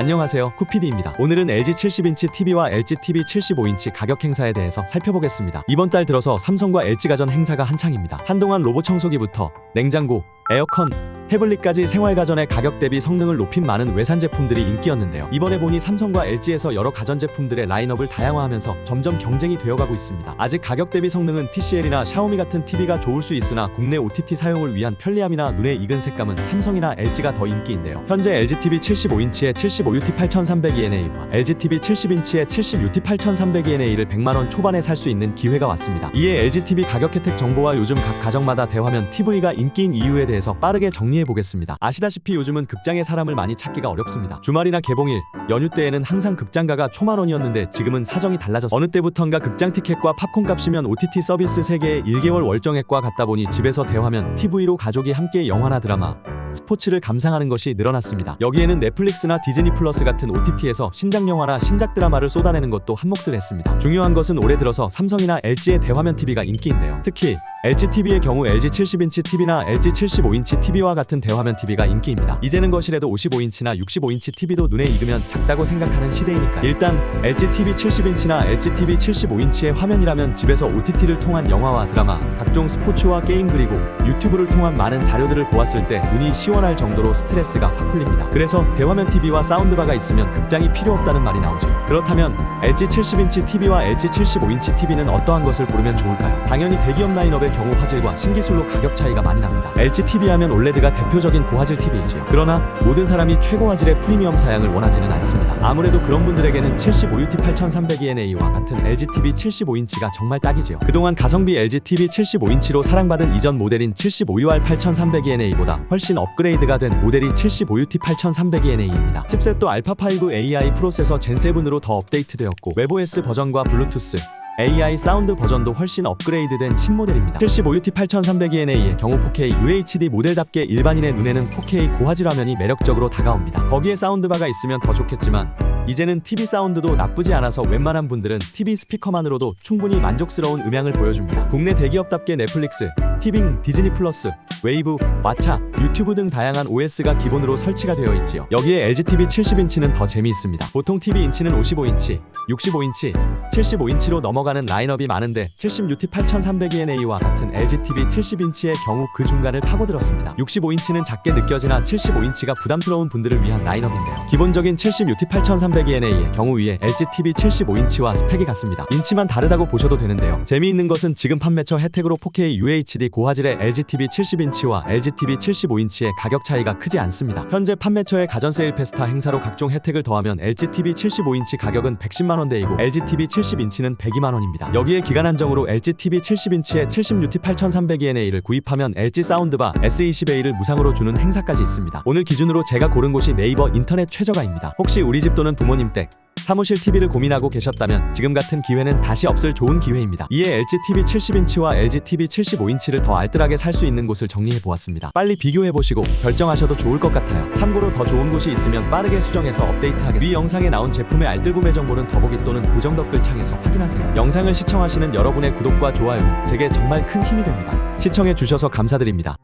안녕하세요. 쿠피디입니다. 오늘은 LG 70인치 TV와 LG TV 75인치 가격 행사에 대해서 살펴보겠습니다. 이번 달 들어서 삼성과 LG가전 행사가 한창입니다. 한동안 로봇 청소기부터 냉장고 에어컨 태블릿까지 생활 가전의 가격 대비 성능을 높인 많은 외산 제품들이 인기였는데요. 이번에 보니 삼성과 LG에서 여러 가전 제품들의 라인업을 다양화하면서 점점 경쟁이 되어가고 있습니다. 아직 가격 대비 성능은 TCL이나 샤오미 같은 TV가 좋을 수 있으나 국내 OTT 사용을 위한 편리함이나 눈에 익은 색감은 삼성이나 LG가 더 인기인데요. 현재 LG TV 75인치에 75UT 8300ENA와 LG TV 70인치에 70UT 8300ENA를 100만 원 초반에 살 수 있는 기회가 왔습니다. 이에 LG TV 가격 혜택 정보와 요즘 각 가정마다 대화면 TV가 인기인 이유에 대해서 빠르게 정리 해 보겠습니다. 아시다시피 요즘은 극장에 사람을 많이 찾기가 어렵습니다. 주말이나 개봉일, 연휴 때에는 항상 극장가가 초만 원이었는데 지금은 사정이 달라졌어. 어느 때부턴가 극장 티켓과 팝콘 값이면 OTT 서비스 3개에 1개월 월정액과 같다 보니 집에서 대화면 TV로 가족이 함께 영화나 드라마, 스포츠를 감상하는 것이 늘어났습니다. 여기에는 넷플릭스나 디즈니 플러스 같은 OTT에서 신작 영화나 신작 드라마를 쏟아내는 것도 한몫을 했습니다. 중요한 것은 올해 들어서 삼성이나 LG의 대화면 TV가 인기인데요. 특히 LG TV의 경우 LG 70인치 TV나 LG 75인치 TV와 같은 대화면 TV가 인기입니다. 이제는 거실에도 55인치나 65인치 TV도 눈에 익으면 작다고 생각하는 시대이니까 일단 LG TV 70인치나 LG TV 75인치의 화면이라면 집에서 OTT를 통한 영화와 드라마, 각종 스포츠와 게임 그리고 유튜브를 통한 많은 자료들을 보았을 때 눈이 시원할 정도로 스트레스가 확 풀립니다. 그래서 대화면 TV와 사운드바가 있으면 극장이 필요 없다는 말이 나오죠. 그렇다면 LG 70인치 TV와 LG 75인치 TV는 어떠한 것을 고르면 좋을까요? 당연히 대기업 라인업 의 경우 화질과 신기술로 가격 차이가 많이 납니다. LG TV 하면 올레드가 대표적인 고화질 TV이지요. 그러나 모든 사람이 최고 화질의 프리미엄 사양을 원하지는 않습니다. 아무래도 그런 분들에게는 75UT 8300ENA와 같은 LG TV 75인치가 정말 딱이지요. 그동안 가성비 LG TV 75인치로 사랑받은 이전 모델인 75UR 8300ENA보다 훨씬 업그레이드가 된 모델이 75UT 8300ENA입니다. 칩셋도 알파 5 AI 프로세서 젠7으로 더 업데이트되었고 웹OS 버전과 블루투스 AI 사운드 버전도 훨씬 업그레이드된 신모델입니다. 75UT 8300ENA의 경우 4K UHD 모델답게 일반인의 눈에는 4K 고화질 화면이 매력적으로 다가옵니다. 거기에 사운드바가 있으면 더 좋겠지만 이제는 TV 사운드도 나쁘지 않아서 웬만한 분들은 TV 스피커만으로도 충분히 만족스러운 음향을 보여줍니다. 국내 대기업답게 넷플릭스, 티빙, 디즈니 플러스, 웨이브, 왓챠, 유튜브 등 다양한 OS가 기본으로 설치가 되어 있지요. 여기에 LG TV 70인치는 더 재미있습니다. 보통 TV 인치는 55인치, 65인치, 75인치로 넘어가는 라인업이 많은데 70UT 8300ENA와 같은 LG TV 70인치의 경우 그 중간을 파고들었습니다. 65인치는 작게 느껴지나 75인치가 부담스러운 분들을 위한 라인업인데요. 기본적인 70UT 8300ENA의 경우 위에 LG TV 75인치와 스펙이 같습니다. 인치만 다르다고 보셔도 되는데요. 재미있는 것은 지금 판매처 혜택으로 4K UHD 고화질의 LG TV 70인치와 LG TV 75인치의 가격 차이가 크지 않습니다. 현재 판매처의 가전 세일 페스타 행사로 각종 혜택을 더하면 LG TV 75인치 가격은 110만 원대이고 LG TV 70인치는 102만 원입니다. 여기에 기간 한정으로 LG TV 70인치에 70UT 8300ENA를 구입하면 LG 사운드바 S20A를 무상으로 주는 행사까지 있습니다. 오늘 기준으로 제가 고른 곳이 네이버 인터넷 최저가입니다. 혹시 우리 집 또는 부모님 댁 사무실 TV를 고민하고 계셨다면 지금 같은 기회는 다시 없을 좋은 기회입니다. 이에 LG TV 70인치와 LG TV 75인치를 더 알뜰하게 살 수 있는 곳을 정리해 보았습니다. 빨리 비교해 보시고 결정하셔도 좋을 것 같아요. 참고로 더 좋은 곳이 있으면 빠르게 수정해서 업데이트하겠습니다. 위 영상에 나온 제품의 알뜰 구매 정보는 더보기 또는 고정 댓글 창에서 확인하세요. 영상을 시청하시는 여러분의 구독과 좋아요는 제게 정말 큰 힘이 됩니다. 시청해 주셔서 감사드립니다.